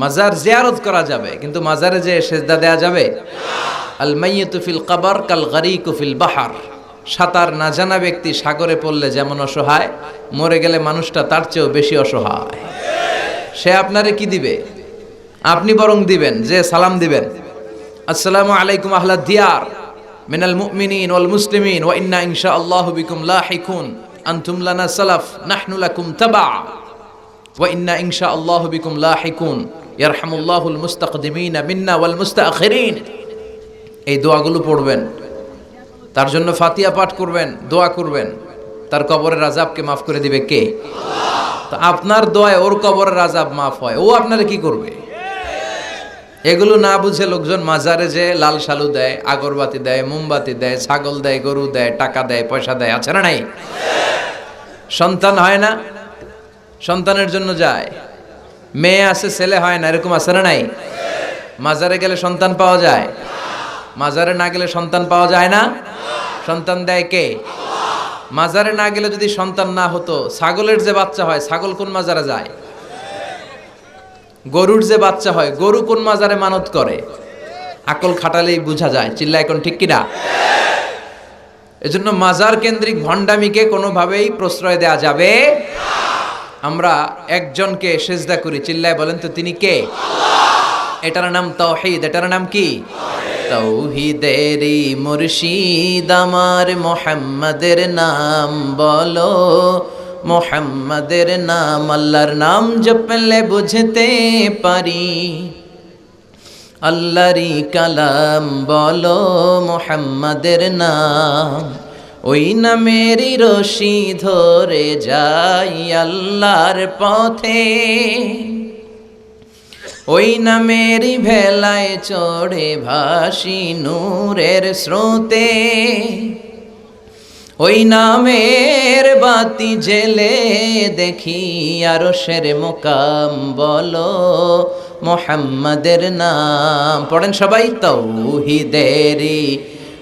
মাজার জিয়ারত করা যাবে, কিন্তু মাজারে যে সেজদা দেয়া যাবে? আল মাইয়িতু ফিল কবর কাল গরিকু ফিল বাহার। সাঁতার না জানা ব্যক্তি সাগরে পড়লে যেমন অসহায়, মরে গেলে মানুষটা তার চেয়েও বেশি অসহায়। সে আপনারে কি দিবে? আপনি বরং দিবেন, যে সালাম দিবেন। আসসালামু আলাইকুম আহলা দিয়ার, মিনাল মুমিনিন ওয়াল মুসলিমিন, ওয়া ইন্না ইনশাআল্লাহু বিকুম লাহিকুন, আনতুম লানা সালাফ, নাহনু লাকুম তাবা, ওয়া ইন্না ইনশাআল্লাহু বিকুম লাহিকুন। ইয়ারহামুল্লাহুল মুস্তাকদিমিনা মিন্না ওয়াল মুস্তাখিরিন। এই দোয়াগুলো পড়বেন। তার জন্য ফাতিয়া পাঠ করবেন, দোয়া করবেন। তার কবরের আজাবকে মাফ করে দিবে কে? তো আপনার দোয়ায় ওর কবরের আজাব মাফ হয়। ও আপনারে কি করবে? এগুলো না বুঝে লোকজন মাজারে যে লাল শালু দেয়, আগরবাতি দেয়, মোমবাতি দেয়, ছাগল দেয়, গরু দেয়, টাকা দেয়, পয়সা দেয়, আছে না নাই? সন্তান হয় না? সন্তানের জন্য যায়। মেয়ে আছে, ছেলে হয় না, এরকম আছে না নাই? মাজারে গেলে সন্তান পাওয়া যায়? মাজারে না গেলে সন্তান পাওয়া যায় না? সন্তান দেয় কে? মাজারে না গেলে যদি সন্তান না হতো, ছাগলের যে বাচ্চা হয়, ছাগল কোন মাজারে যায়? গরুর যে বাচ্চা হয়, গরু কোন মাজারে মানত করে? আকল খাটালেই বোঝা যায় চিল্লা এখন ঠিক কিনা? এজন্য মাজার কেন্দ্রিক ভণ্ডামিকে কোনোভাবেই প্রশ্রয় দেয়া যাবে আমরা একজনকে সেজদা করি, চিল্লায় বলেন তো তিনি কে? এটার নাম তাওহীদ, এটার নাম কি? তৌহিদেরি মুর্শিদ আমার মোহাম্মদের নাম বলো, মোহাম্মদের নাম আল্লাহর নাম জপলে বুঝতে পারি। আল্লাহরি কালাম বলো, মোহাম্মদের নাম ওই নামেরই রশি ধরে যাই আল্লাহর পথে। ওই নামেরই ভেলায় চড়ে ভাসি নূরের স্রোতে। ওই নামের বাতি জেলে দেখি আরও শের মোকাম বলো, মোহাম্মদের নাম। পড়েন সবাই তৌহিদেরি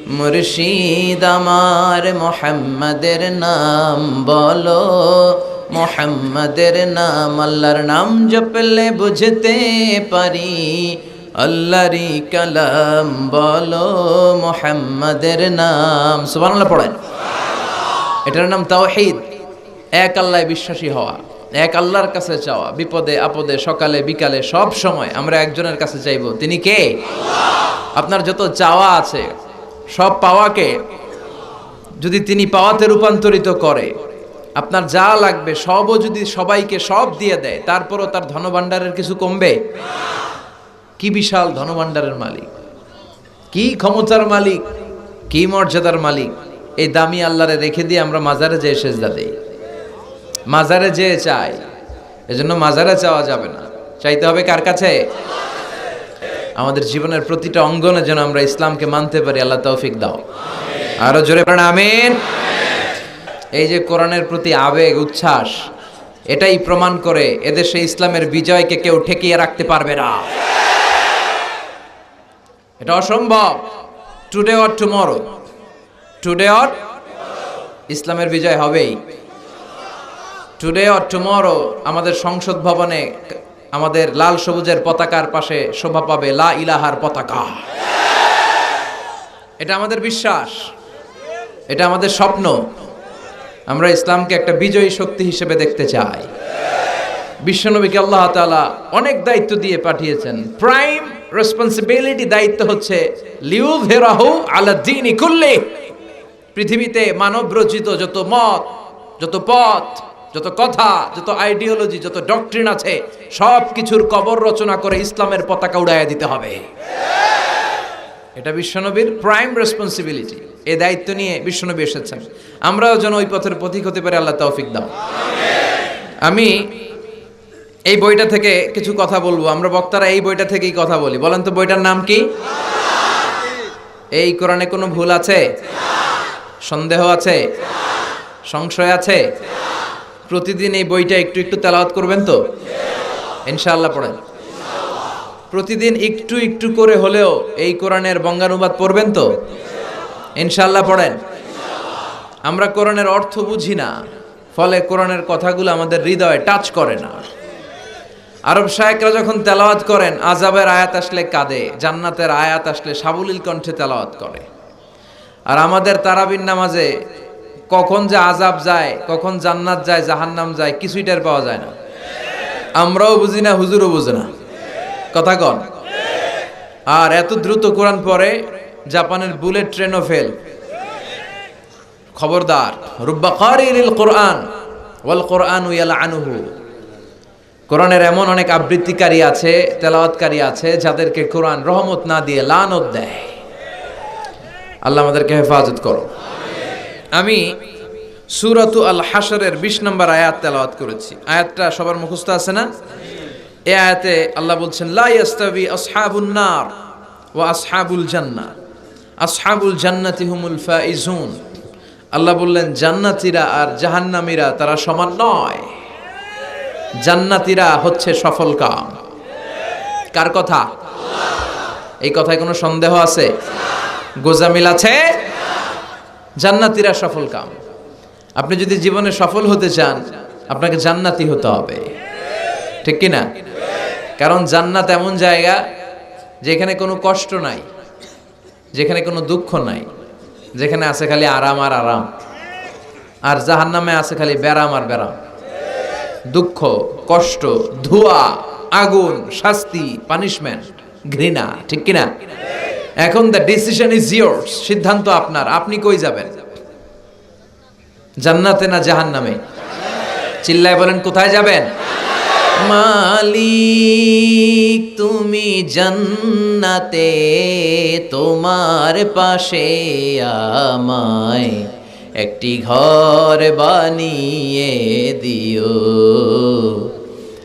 মুর্শিদ আমার মোহাম্মদের নাম বলো, মোহাম্মদের নাম, আল্লাহর নাম জপলে বুঝতে পারি। আল্লাহরি কালাম বলো, মোহাম্মদের নাম। সুবহানাল্লাহ পড়েন। এটার নাম তাওহীদ। এক আল্লাহ বিশ্বাসী হওয়া, এক আল্লাহর কাছে চাওয়া, বিপদে, আপদে, সকালে, বিকালে, সব সময় আমরা একজনের কাছে চাইব। তিনি কে? আপনার যত চাওয়া আছে সব পাওয়াকে যদি তিনি পাওয়াতে রূপান্তরিত করে, আপনার যা লাগবে, সবও যদি সবাইকে সব দিয়ে দেয়, তারপরও তার ধনভাণ্ডারের কিছু কমবে? কি বিশাল ধনভাণ্ডারের মালিক। কি ক্ষমতার মালিক, কি মর্যাদার মালিক। এই দামি আল্লাহরে রেখে দিয়ে আমরা মাজারে যেয়ে সেজদা দেই। মাজারে যেয়ে চাই। এজন্য মাজারে চাওয়া যাবে না। চাইতে হবে কার কাছে? আমাদের জীবনের প্রতিটা অঙ্গনে যেন আমরা ইসলামকে মানতে পারি, আল্লাহ তৌফিক দাও। আরও জোরে আমিন। এই যে কোরআনের প্রতি আবেগ, উচ্ছ্বাস, এটাই প্রমাণ করে এদেশে ইসলামের বিজয়কে কেউ ঠেকিয়ে রাখতে পারবে না। এটা অসম্ভব। Today or tomorrow today or ইসলামের বিজয় হবেই। টুডে অর টুমরো আমাদের সংসদ ভবনে আমাদের লাল সবুজের পতাকার পাশে শোভা পাবে লা ইলাহার পতাকা। এটা আমাদের বিশ্বাস। এটা আমাদের স্বপ্ন। আমরা ইসলামকে একটা বিজয়ী শক্তি হিসেবে দেখতে চাই। বিশ্বনবীকে আল্লাহ তাআলা অনেক দায়িত্ব দিয়ে পাঠিয়েছেন। প্রাইম রেসপন্সিবিলিটি দায়িত্ব হচ্ছে লিউ ভেরাহু আলা দিন কুল্লি। পৃথিবীতে মানব রচিত যত মত, যত পথ যত কথা, যত আইডিওলজি যত ডক্ট্রিন আছে সব কিছুর কবর রচনা করে ইসলামের পতাকা উড়াইয়া দিতে হবে। এটা বিশ্বনবীর প্রাইম রেসপন্সিবিলিটি এ দায়িত্ব নিয়ে বিশ্বনবী এসেছেন। আমরাও যেন ওই পথের পথিক হতে পারে, আল্লাহ তৌফিক দাও। আমি এই বইটা থেকে কিছু কথা বলব। আমরা বক্তারা এই বইটা থেকেই কথা বলি। বলেন তো বইটার নাম কি? এই কোরআনে কোনো ভুল আছে? সন্দেহ আছে? সংশয় আছে? প্রতিদিন এই বইটা একটু একটু তেলাওয়াত করবেন তো? ইনশাআল্লাহ পড়েন। প্রতিদিন একটু একটু করে হলেও এই কোরআনের বঙ্গানুবাদ পড়বেন তো? ইনশাআল্লাহ পড়েন। আমরা কোরআনের অর্থ বুঝি না, ফলে কোরআনের কথাগুলো আমাদের হৃদয়ে টাচ করে না। আরব শায়েকরা যখন তেলাওয়াত করেন আজাবের আয়াত আসলে কাঁদে, জান্নাতের আয়াত আসলে সাবলীল কণ্ঠে তেলাওয়াত করে। আর আমাদের তারাবির নামাজে কখন যে আজাব যায়, কখন জান্নাত যায়, জাহান্নাম যায়, কিছুই টের পাওয়া যায় না। আমরাও বুঝি না, হুজুরও বুঝে না। কথা কন। আর এত দ্রুত কোরআন পরে জাপানের বুলেট ট্রেনও ফেল। খবরদার, রুব্বা কোরআন, ওয়াল কোরআন ইয়াল আনুহু কোরআনের এমন অনেক আবৃত্তিকারী আছে, তেলাওয়াতকারী আছে, যাদেরকে কোরআন রহমত না দিয়ে লানত দেয়। আল্লাহ আমাদেরকে হেফাজত করো। আমি সুরাতু আল হাসরের বিশ নম্বর আয়াত তেলাওয়াত করেছি। আয়াতটা সবার মুখস্থ আছে না? এ আয়াতে আল্লাহ বলছেন, লা ইয়াস্তাবি আসহাবুন নার ওয়া আসহাবুল জান্নাহ। আসহাবুল জান্নাতি হুমুল ফাইজুন। আল্লাহ বললেন, জান্নাতীরা আর জাহান্নামীরা তারা সমান নয়। জান্নাতীরা হচ্ছে সফল কাম। কার কথা? এই কথায় কোনো সন্দেহ আছে? গোজামিল আছে? জান্নাতীরা সফল কাম। আপনি যদি জীবনে সফল হতে চান, আপনাকে জান্নাতি হতে হবে। ঠিক কি না কারণ জান্নাত এমন জায়গা যেখানে কোনো কষ্ট নাই, যেখানে কোনো দুঃখ নাই, যেখানে আছে খালি আরাম আর আরাম। আর জাহান্নামে আছে খালি ব্যারাম আর ব্যারাম। দুঃখ, কষ্ট, ধোয়া, আগুন, শাস্তি পানিশমেন্ট ঘৃণা, ঠিক কিনা? এখন দ্য ডিসিশন ইজ ইয়োর্স সিদ্ধান্ত আপনার। আপনি কই যাবেন? জান্নাতে না জাহান্নামে? চিল্লায় বলেন, কোথায় যাবেন? মালিক, তুমি জান্নাতে, তোমার পাশে আমায় একটি ঘর বানিয়ে দিও।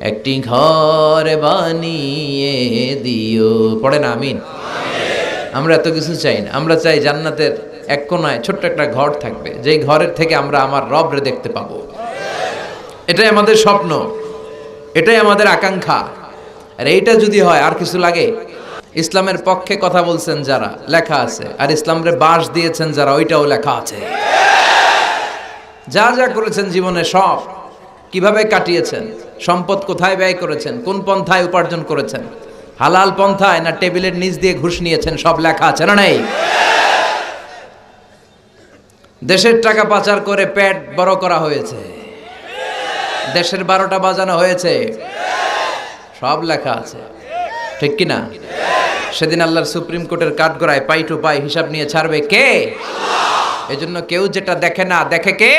একটি ঘর বানিয়ে দিও। পড়েন, আমিন। আমরা এত কিছু চাই না। আমরা চাই জান্নাতের এক কোনায় ছোট্ট একটা ঘর থাকবে। যেই ঘরের থেকে আমরা আমার রবরে দেখতে পাবো। এটাই আমাদের স্বপ্ন। এটাই আমাদের আকাঙ্ক্ষা। আর এইটা যদি হয়, আর কিছু লাগে? ইসলামের পক্ষে কথা বলছেন যারা, লেখা আছে। আর ইসলামরে বাস দিয়েছেন যারা, ওইটাও লেখা আছে। যা যা করেছেন জীবনে সব। কীভাবে কাটিয়েছেন? সম্পদ কোথায় ব্যয় করেছেন? কোন পন্থায় উপার্জন করেছেন? হালাল পন্থায় না টেবিলের নিচ দিয়ে ঘুষ নিয়েছেন? সব লেখা আছে না নেই? দেশের টাকা পাচার করে পেট বড় করা হয়েছে। দেশের বারোটা বাজানো হয়েছে। সব লেখা আছে। ঠিক কি না সেদিন আল্লাহর সুপ্রিম কোর্টের কাঠগড়ায় পাই টু পাই হিসাব নিয়ে ছাড়বে কে? এজন্য কেউ যেটা দেখে না, দেখে কে?